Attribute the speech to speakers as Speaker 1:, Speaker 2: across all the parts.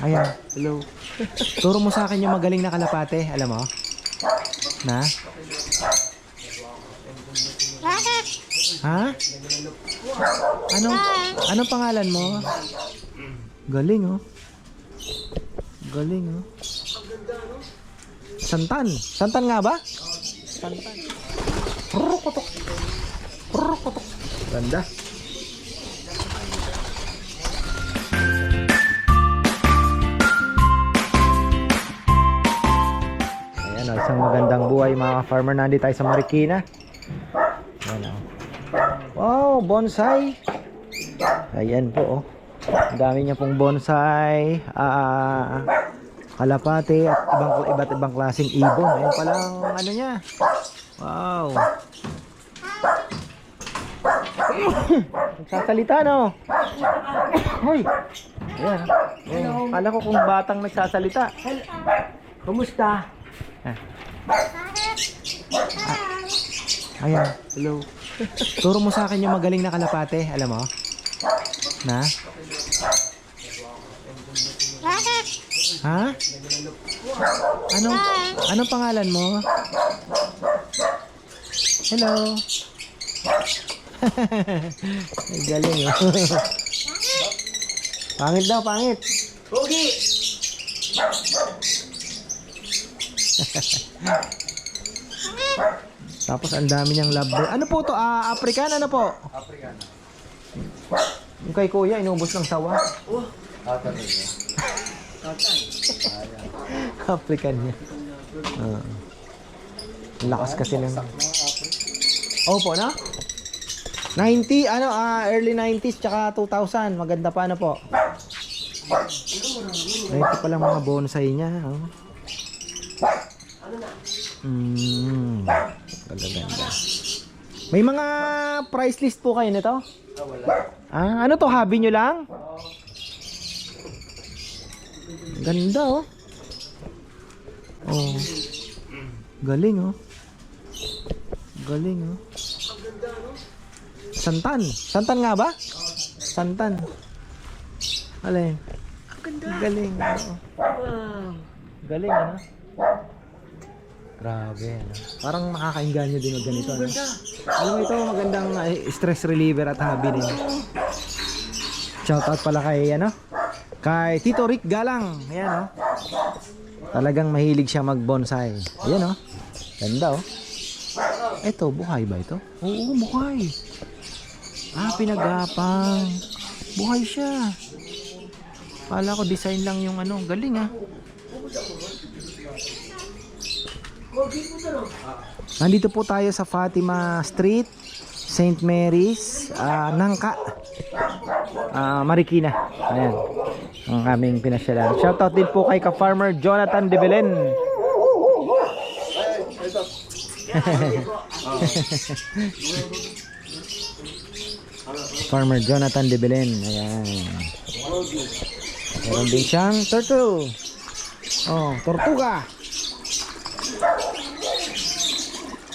Speaker 1: Ayan. Hello. Turo mo sa akin yung magaling na kalapate. Alam mo? Na? Ha? Anong, anong pangalan mo? Galing oh. Galing oh. Santan. Santan nga ba? Santan. Rukotok. Rukotok. Ganda. Ayan o, isang magandang buhay mga farmer Nandito tayo sa Marikina. Ayan o. Wow, bonsai. Ayan po oh. Ang dami niya pong bonsai. Ah, kalapate at ibang iba't ibang klaseng ibon. Ayan pala ang ano niya. Wow. Nagsasalita no. Hoy. Ayan. Oh, Kala ko kung batang nagsasalita. Kumusta? Ah. Ah. Ayan. Hello. Turo mo sa akin yung magaling na kalapate. Alam mo? Na? Ha? Anong, anong pangalan mo? Hello. Ay, galing oh. pangit daw, pangit.
Speaker 2: Pogi!
Speaker 1: Tapos ang dami niyang love bird. Ano po to? Ah, African ano po?
Speaker 2: African.
Speaker 1: Yung kay kuya, inubos ng sawa.
Speaker 2: Oh, ata niya. Tatay.
Speaker 1: African niya. Ang lakas kasi ng... Opo, na? 90, ano, ah, early 90s, tsaka 2000. Maganda pa, ano po? Ito pala mga bonsai niya, oh. Mm, ganda-ganda. May mga price list po kayo nito?
Speaker 2: Ah, wala.
Speaker 1: Ah, ano to, hobby nyo lang? Ganda, oh. Oh. Galing, oh. Galing, oh. Santan. Santan nga ba? Santan. Alin? Galing, oh. Galing, ano? Grabe, ano? Parang makakainganyo din mag ganito, ano? Alam mo ito, magandang stress reliever at hobby din. Shoutout pala kay, ano? Kay Tito Rick Galang. Ayan, oh. Talagang mahilig siya mag-bonsai. Ayan, oh. Ganda, oh. Ito, buhay ba ito? Oo, buhay. Ah, pinagapang. Buhay siya. Kala ko design lang yung ano. Galing, ah. Nandito po tayo sa Fatima Street, St. Mary's, ah, Nangka, ah, Marikina. Ayan, ang aming pinasyalan. Shoutout din po kay ka-farmer Jonathan De Belen. Farmer Jonathan De Belen. Ayan. Meron din siyang turtle. Oh, tortuga.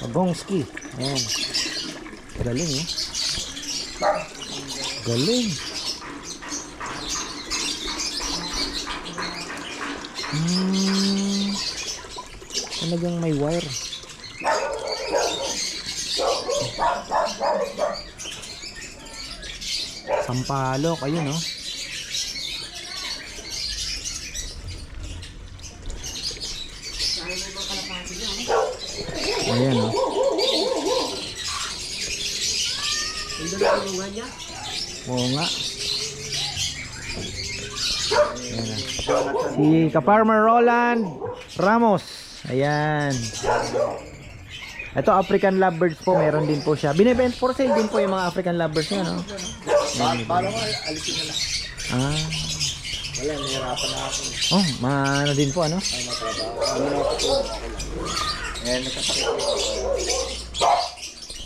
Speaker 1: Abongski. Ayan. Galing eh. Galing. Hmm. Talagang may wire. Sampalok. Ayun oh. Ayan oh. Oo nga. Ayan na. Si ka-farmer Roland Ramos. Ayan. Ito African lovebirds po, meron din po siya. Binibent for sale din po yung mga African lovebirds niya, no?
Speaker 2: Paano ko alisin na lang?
Speaker 1: Ah.
Speaker 2: Wala, nahirapan na ako.
Speaker 1: Oh, maano din po, ano?
Speaker 2: Ay, matrabaho. Ano na ako Eh, nagkasakit ko.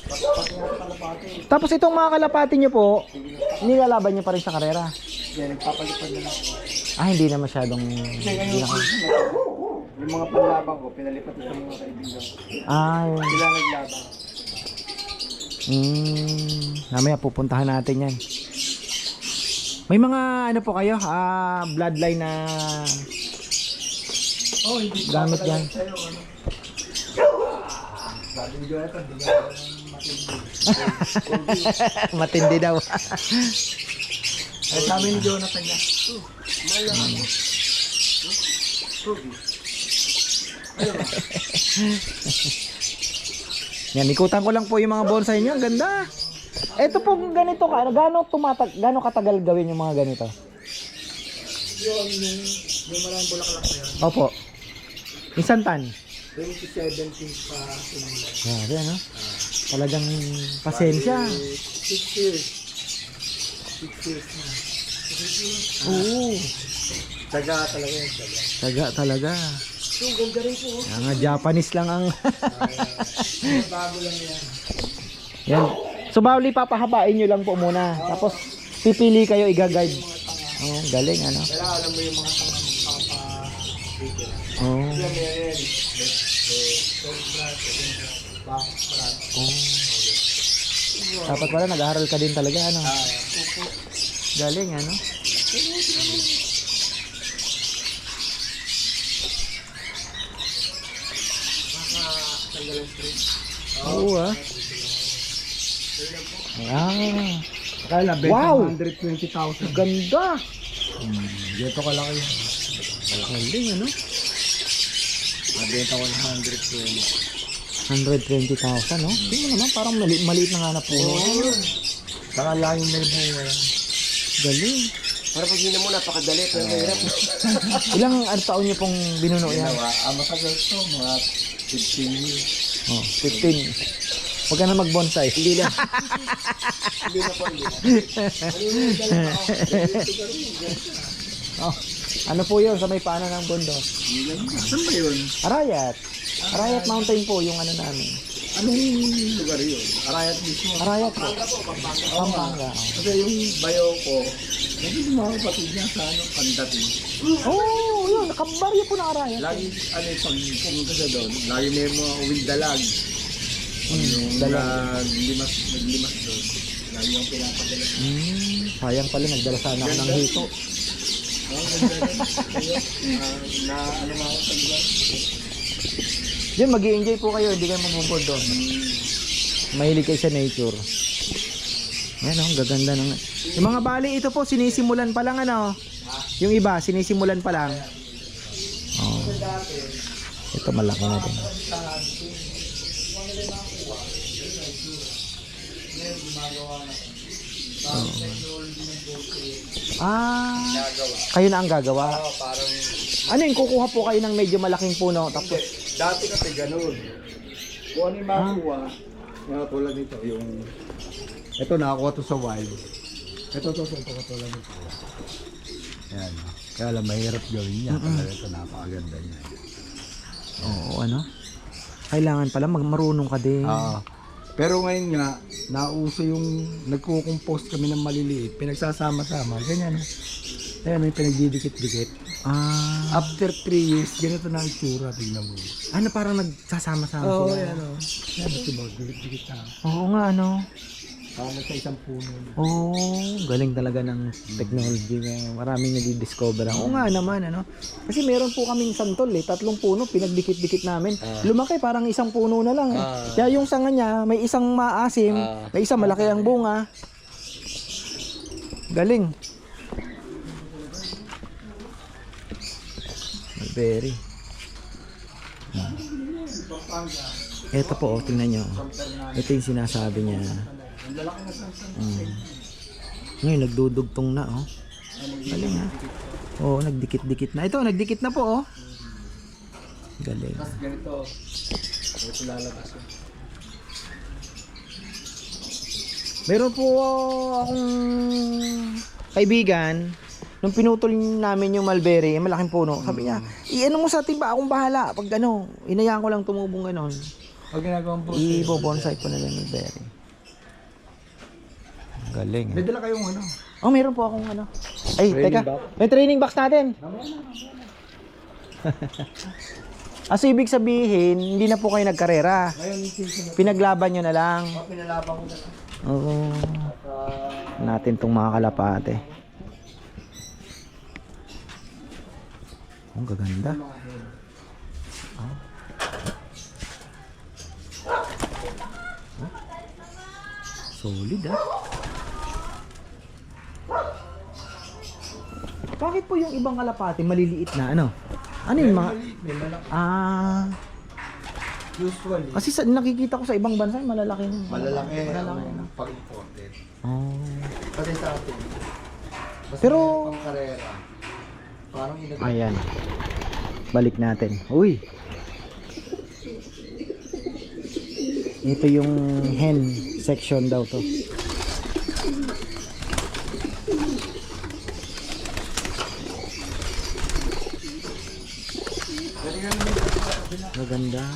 Speaker 2: Pati nga kalapati.
Speaker 1: Tapos itong mga kalapati niyo po, nilalaban niyo pa rin sa karera.
Speaker 2: Kaya nagpapalipad na lang ako.
Speaker 1: Ah, hindi na masyadong...
Speaker 2: Kasi
Speaker 1: Hindi na,
Speaker 2: yung mga panlaban ko, pinalipat ko sa mga kaibigan ko.
Speaker 1: ah, yun.
Speaker 2: Sila naglaban.
Speaker 1: Hmm, mamaya pupuntahan natin yan. May mga ano po kayo, ah, bloodline na
Speaker 2: Oh, hindi
Speaker 1: gamit yan.
Speaker 2: sa'yo, ano. Sabi ni Jonathan, hindi nga ako matindi.
Speaker 1: Daw.
Speaker 2: Ay, sabi ni Jonathan niya, oh. Ayun ba?
Speaker 1: Yan, ikutan ko lang po yung mga bonsai niyo. Ang ganda. Ito po ganito ka. Ano, gaano tumatag, gaano katagal gawin yung mga ganito?
Speaker 2: Yung, yung, maraming bulaklak na yun,
Speaker 1: Opo. Isang tan.
Speaker 2: 2017 pa sinanglan.
Speaker 1: Grabe, ano? Talagang pasensya.
Speaker 2: 6 years. 6 years na.
Speaker 1: Oo.
Speaker 2: Taga talaga yun, taga.
Speaker 1: Taga talaga.
Speaker 2: Yung ganda rin po.
Speaker 1: Yan nga, Japanese lang ang...
Speaker 2: Mga bago lang yan.
Speaker 1: Yan. So, bawli papahabain nyo lang po muna. Tapos, pipili kayo, i-guide. Oh, galing, ano?
Speaker 2: Kaya alam mo yung mga tangang papa-dito.
Speaker 1: Oh.
Speaker 2: Yan, yan, yan.
Speaker 1: Oh. Dapat pala, nag-aaral ka din talaga, ano? Galing, ano? Oo, ah. Ah,
Speaker 2: Kala,
Speaker 1: Wow!
Speaker 2: 120,000.
Speaker 1: ganda.
Speaker 2: Dito ka lang yun.
Speaker 1: Galing, ano?
Speaker 2: Nabenta ko ng 120.
Speaker 1: 120,000, no? Tingnan mo naman, parang mali maliit na nga na puno.
Speaker 2: Saka lang yung may bunga yan.
Speaker 1: Galing.
Speaker 2: Para pag hindi mo napakadali, pero mahirap.
Speaker 1: Ilang ano, taon niyo pong binuno yan?
Speaker 2: Ah, matagal to, mga 15 years.
Speaker 1: Oh, 15. Huwag ka na mag-bonsai. Hindi na.
Speaker 2: Hindi na po, hindi na. Ano rin,
Speaker 1: oh, ano po yun sa may paanan ng bundok?
Speaker 2: Saan ba yun?
Speaker 1: Arayat. Arayat Mountain po yung ano namin.
Speaker 2: Anong lugar yun? Arayat mismo.
Speaker 1: Arayat po.
Speaker 2: Pampanga.
Speaker 1: Pampanga. oh.
Speaker 2: Kasi yung bayo ko, naging yung mga kapatid niya sa ano, kandating.
Speaker 1: Oh, yun. Nakabaryo po ng Arayat.
Speaker 2: Lagi, ano yung pag pumunta siya doon, lagi may mga uwing dalag.
Speaker 1: Hmm,
Speaker 2: yung
Speaker 1: dalag.
Speaker 2: naglimas, naglimas doon. Lagi yung pinapadala.
Speaker 1: Hmm, sayang pala, nagdala sana ako ng hito.
Speaker 2: Na ano nga ako sa lugar.
Speaker 1: Diyan, mag enjoy po kayo, hindi kayo mabubod doon. Mahilig kayo sa nature. Yan oh, ang gaganda ng... Yung mga bali ito po, sinisimulan pa lang ano. Yung iba, sinisimulan pa lang. Oh. Ito malaki na din. Oh. Ah,
Speaker 2: Nagawa.
Speaker 1: kayo na ang gagawa.
Speaker 2: Oo, parang,
Speaker 1: Ano yung kukuha po kayo ng medyo malaking puno tapos
Speaker 2: dati kasi ganun. Kung ano yung makuha, mga tulad nito, yung, ito nakakuha to sa wild. Ito, ito, ito, ito, katulad nito. Yan. Kaya lang, mahirap gawin niya. Talaga ito, napakaganda niya.
Speaker 1: Oo, ano? Kailangan pala magmarunong ka din.
Speaker 2: Ah, pero ngayon nga, nauso yung nagko-compost kami ng maliliit, pinagsasama-sama, ganyan. Ayan, may pinagdidikit-dikit.
Speaker 1: Ah,
Speaker 2: After 3 years, ganito na ang itsura, tingnan mo.
Speaker 1: ano parang nagsasama-sama
Speaker 2: Oo,
Speaker 1: sila?
Speaker 2: yan o. Yan, ito mo, dikit-dikit na.
Speaker 1: Oo nga, ano?
Speaker 2: Parang sa isang puno.
Speaker 1: Oo, galing talaga ng technology na maraming nadidiscover. Oo nga naman, ano? Kasi meron po kaming santol eh, tatlong puno, pinagdikit-dikit namin. Lumaki, parang isang puno na lang eh.
Speaker 2: Ah.
Speaker 1: Kaya yung sanga niya, may isang maasim,
Speaker 2: Ah.
Speaker 1: may isang malaki ang bunga. Galing. Mulberry. Ito po, oh, tingnan nyo. Ito yung sinasabi niya. Mm. Ngayon, nagdudugtong na, oh. Galing, ha? Oo, nagdikit-dikit na. Ito, nagdikit na po, oh. Galing.
Speaker 2: Ganito. Ito lalabas. yun.
Speaker 1: Meron po akong kaibigan, nung pinutol namin yung mulberry, yung malaking puno, sabi niya, i-ano mo sa timba, akong bahala. Pag ano, inayaan ko lang tumubong ganon.
Speaker 2: Pag ginagawang po.
Speaker 1: I-bonsai ko na lang yung mulberry. Galing.
Speaker 2: May dala kayong ano?
Speaker 1: Oh, meron po akong ano. Ay,
Speaker 2: training
Speaker 1: teka.
Speaker 2: Box.
Speaker 1: May training box natin. Aso ah, ibig sabihin, hindi na po kayo nagkarera. Pinaglaban nyo na lang.
Speaker 2: Oh, pinalaban ko na.
Speaker 1: Oo.
Speaker 2: Uh,
Speaker 1: natin tong mga kalapate. Ang oh,
Speaker 2: gaganda. Ah.
Speaker 1: Solid ah. Po yung ibang kalapati maliliit na ano? Ano yung mga...
Speaker 2: maliit, may malaki.
Speaker 1: Ah,
Speaker 2: Usually,
Speaker 1: kasi sa, nakikita ko sa ibang bansa malalaki na.
Speaker 2: malalaki
Speaker 1: Malalaki na.
Speaker 2: ang pag-imported.
Speaker 1: Oh.
Speaker 2: Pati sa atin. Basta
Speaker 1: Pero-
Speaker 2: may pangkarera. Parang inag-
Speaker 1: Ayan. Balik natin. Uy. Ito yung hen section daw to. Maganda.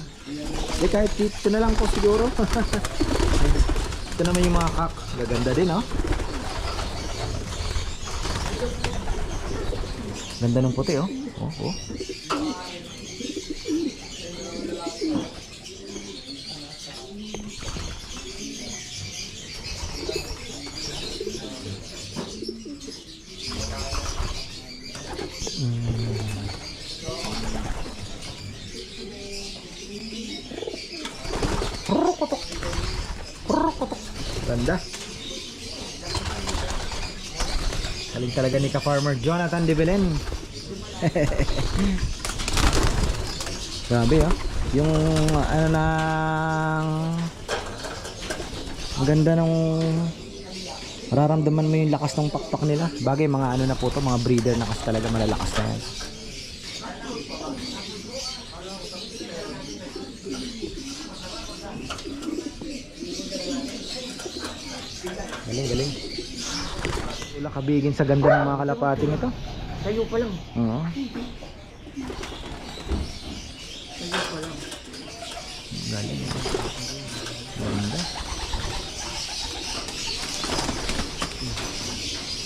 Speaker 1: Eh kahit dito na lang po siguro. Ito naman yung mga kak. Gaganda din oh. Ganda ng puti oh. Oh, oh. Rukotok. Ganda. Galing talaga ni ka-farmer Jonathan de Belen. Grabe ah. Yung ano nang ang ganda ng mararamdaman mo yung lakas ng pakpak nila. Bagay mga ano na po to, mga breeder na kasi talaga malalakas na yan. Galing, galing. Wala kabigin sa ganda ng mga kalapating ito.
Speaker 3: Tayo pa lang.
Speaker 1: Oo.
Speaker 3: Tayo pa lang.
Speaker 1: Galing. Ganda.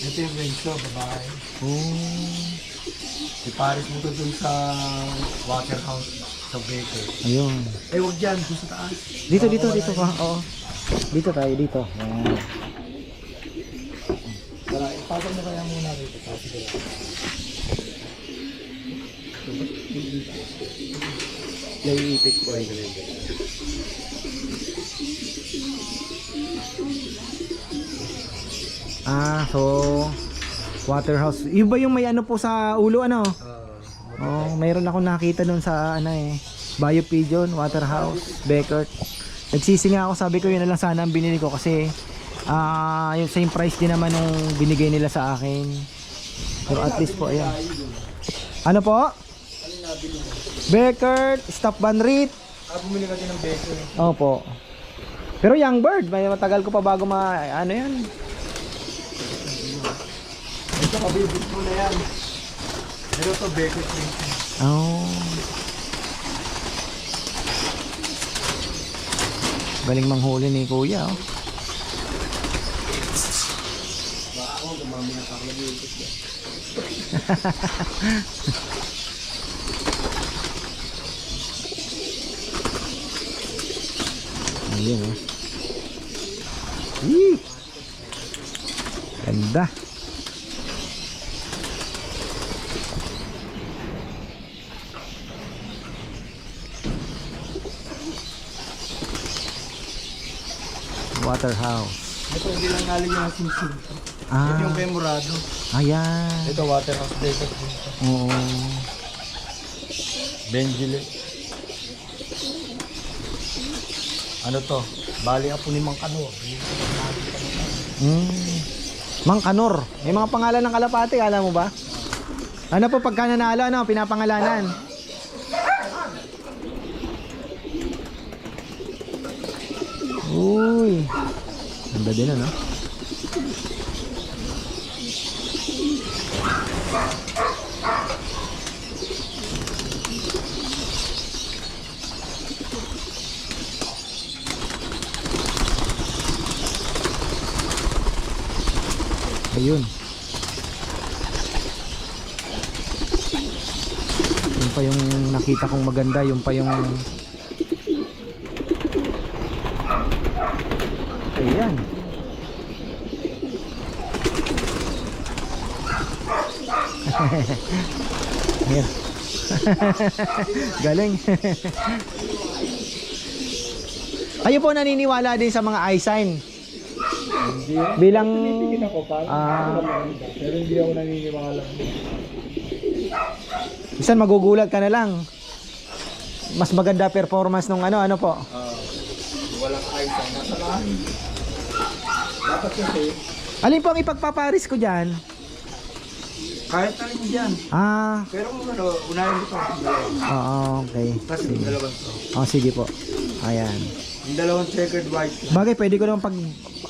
Speaker 2: Ito yung range ko, babae.
Speaker 1: Oh.
Speaker 2: Iparis mo to dun sa waterhouse sa baker.
Speaker 1: Ayun.
Speaker 2: Eh, wag dyan, dun sa taas.
Speaker 1: Dito, dito, dito ka. Oo. Dito tayo, dito. Ayan.
Speaker 2: Ipasok mo kaya muna rito. Tapos siguro. Naiipit ko ay
Speaker 1: Ah, so waterhouse. Yun ba yung may ano po sa ulo ano? Oh, mayroon ako nakita doon sa ano eh. Bio Pigeon, Waterhouse, Beckert. Nagsisi nga ako, sabi ko yun na lang sana ang binili ko kasi ah yung same price din naman nung binigay nila sa akin. Pero at least po ayan. Ano po? Beckert, Stop Van Reet.
Speaker 2: Ah, bumili ka din ng baker.
Speaker 1: Opo. Pero young bird, may matagal ko pa bago ma ano yan.
Speaker 2: Ito, kabibit mo na yan. Ito to, range.
Speaker 1: Oh. Galing manghuli ni Kuya, oh.
Speaker 2: Gumamit na ako nag-iipit yan.
Speaker 1: Ayun, oh. Yee! Ganda. Waterhouse.
Speaker 2: Ito, hindi lang galing yung simsim.
Speaker 1: Ah,
Speaker 2: Ito yung Pemorado.
Speaker 1: ayan.
Speaker 2: Ito, waterhouse baker.
Speaker 1: Oo.
Speaker 2: Benjile. Ano to? Bali apo ni Mang Kano.
Speaker 1: Mm. Mang Kanor. May mga pangalan ng kalapati, alam mo ba? Ano po pagka nanalo, ano, pinapangalanan? Uy. Ganda din ano? Ayun. Yung pa yung nakita kong maganda, yung pa yung Ayan. Ayan. Galing. Kayo po naniniwala din sa mga eye sign? Bilang
Speaker 2: Tinitingin ako parang
Speaker 1: Ah.
Speaker 2: Pero hindi ako naniniwala.
Speaker 1: Minsan magugulat ka na lang. Mas maganda performance nung ano, ano po.
Speaker 2: Ah, walang eyes ang nasa. Dapat kasi,
Speaker 1: Alin po ang ipagpaparis ko dyan?
Speaker 2: Kahit alin dyan.
Speaker 1: Ah,
Speaker 2: Pero kung ano, unahin ang dalawa.
Speaker 1: oo, okay.
Speaker 2: Kasi yung dalawang to.
Speaker 1: Oh, sige po. Ayan.
Speaker 2: Yung dalawang checkered white.
Speaker 1: Bagay, pwede ko naman pag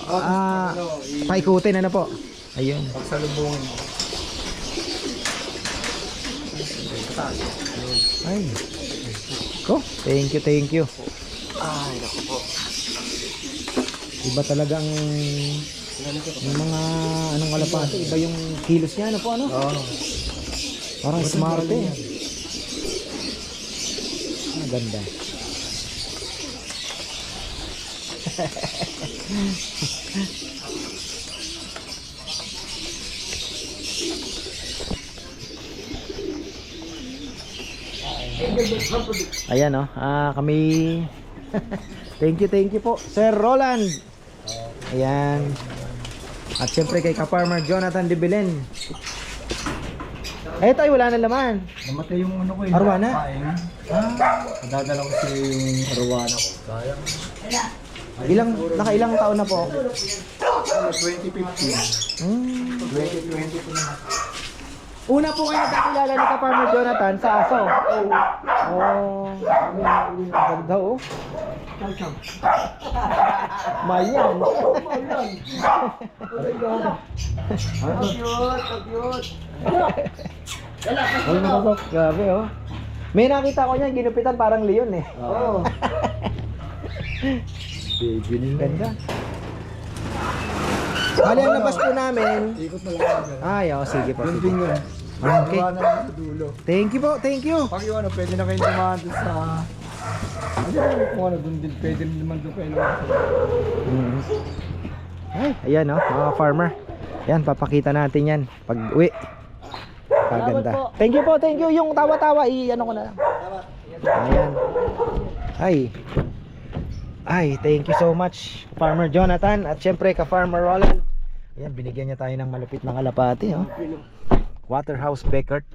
Speaker 2: Oh,
Speaker 1: ah,
Speaker 2: ano, i-
Speaker 1: paikutin ano po. Ayun.
Speaker 2: pagsalubungin mo.
Speaker 1: Ay. Ko, thank you, thank you.
Speaker 2: Ay, naku po.
Speaker 1: Iba talagang yung mga anong kalapate, iba yung kilos niya, ano po ano?
Speaker 2: Oo.
Speaker 1: Parang smart eh. Ah, ganda. Ayan oh, ah, kami Thank you, thank you po. Sir Roland. Ayan. At syempre kay ka-farmer Jonathan de Belen. Eto ay wala na laman.
Speaker 2: Namatay yung ano ko eh.
Speaker 1: Arwana?
Speaker 2: Ah. Nadadala ko sa yung arwana ko. Sayang.
Speaker 1: Ilang nakailang taon na po?
Speaker 2: 2015.
Speaker 1: Hmm.
Speaker 2: 2020 po na.
Speaker 1: Una po kayo nagkakilala ni ka-farmer Jonathan sa aso. Oh. Oh. Mayan. Ay, nakasok. Grabe oh. May nakita ko niya, ginupitan parang leon eh.
Speaker 2: Oo. Baby nila.
Speaker 1: Ganda. Bali ang labas po namin.
Speaker 2: Ikot na lang ako.
Speaker 1: Ay, oh, sige po.
Speaker 2: Yun
Speaker 1: Sige.
Speaker 2: yun.
Speaker 1: Okay.
Speaker 2: Arwana lang sa dulo.
Speaker 1: Thank you po, thank you.
Speaker 2: Pag yung ano, pwede na kayo dumaan doon sa... Ano yun, kung ano, doon din, pwede rin naman doon kayo lumaan.
Speaker 1: Mm. Ay, ayan oh, mga farmer. Yan, papakita natin yan pag uwi. Kaganda. Thank you po, thank you. Yung tawa-tawa, i-ano ko na lang. Ayan. Ay. Ay, thank you so much, Farmer Jonathan. At syempre, ka-Farmer Roland. Ayan, binigyan niya tayo ng malupit na kalapati. Oh. Waterhouse Beckert.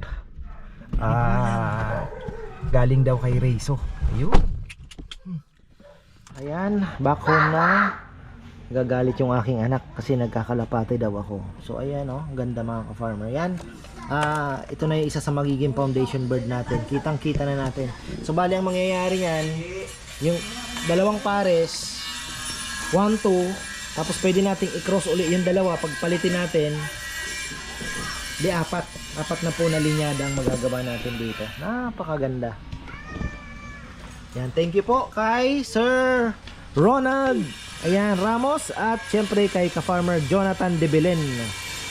Speaker 1: Ah, galing daw kay Rezo. Ayun. Ayan, back home na. Gagalit yung aking anak kasi nagkakalapate daw ako. So ayan oh, ganda mga ka-farmer. Yan. Ah, ito na yung isa sa magiging foundation bird natin. Kitang-kita na natin. So bali ang mangyayari yan, yung dalawang pares 1 2 tapos pwede nating i-cross uli yung dalawa. Pagpalitin natin di apat. Apat na po na linyada ang magagawa natin dito. Napakaganda. Yan thank you po kay Sir Ronald ayan Ramos at syempre kay ka-farmer Jonathan De Belen.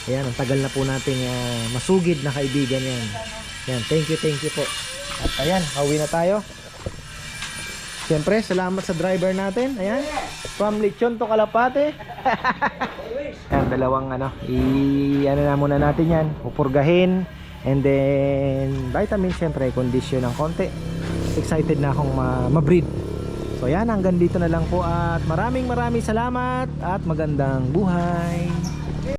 Speaker 1: Ayan ang tagal na po nating ah, masugid na kaibigan yan. Yan thank you thank you po. At ayan hawi na tayo Siyempre, salamat sa driver natin. Ayan. From Lechon to Kalapate. Ayan, dalawang ano, i ano na muna natin yan. Pupurgahin. And then, vitamin siyempre, condition ng konti. Excited na akong ma- ma-breed. So yan, hanggang dito na lang po at maraming maraming salamat at magandang buhay.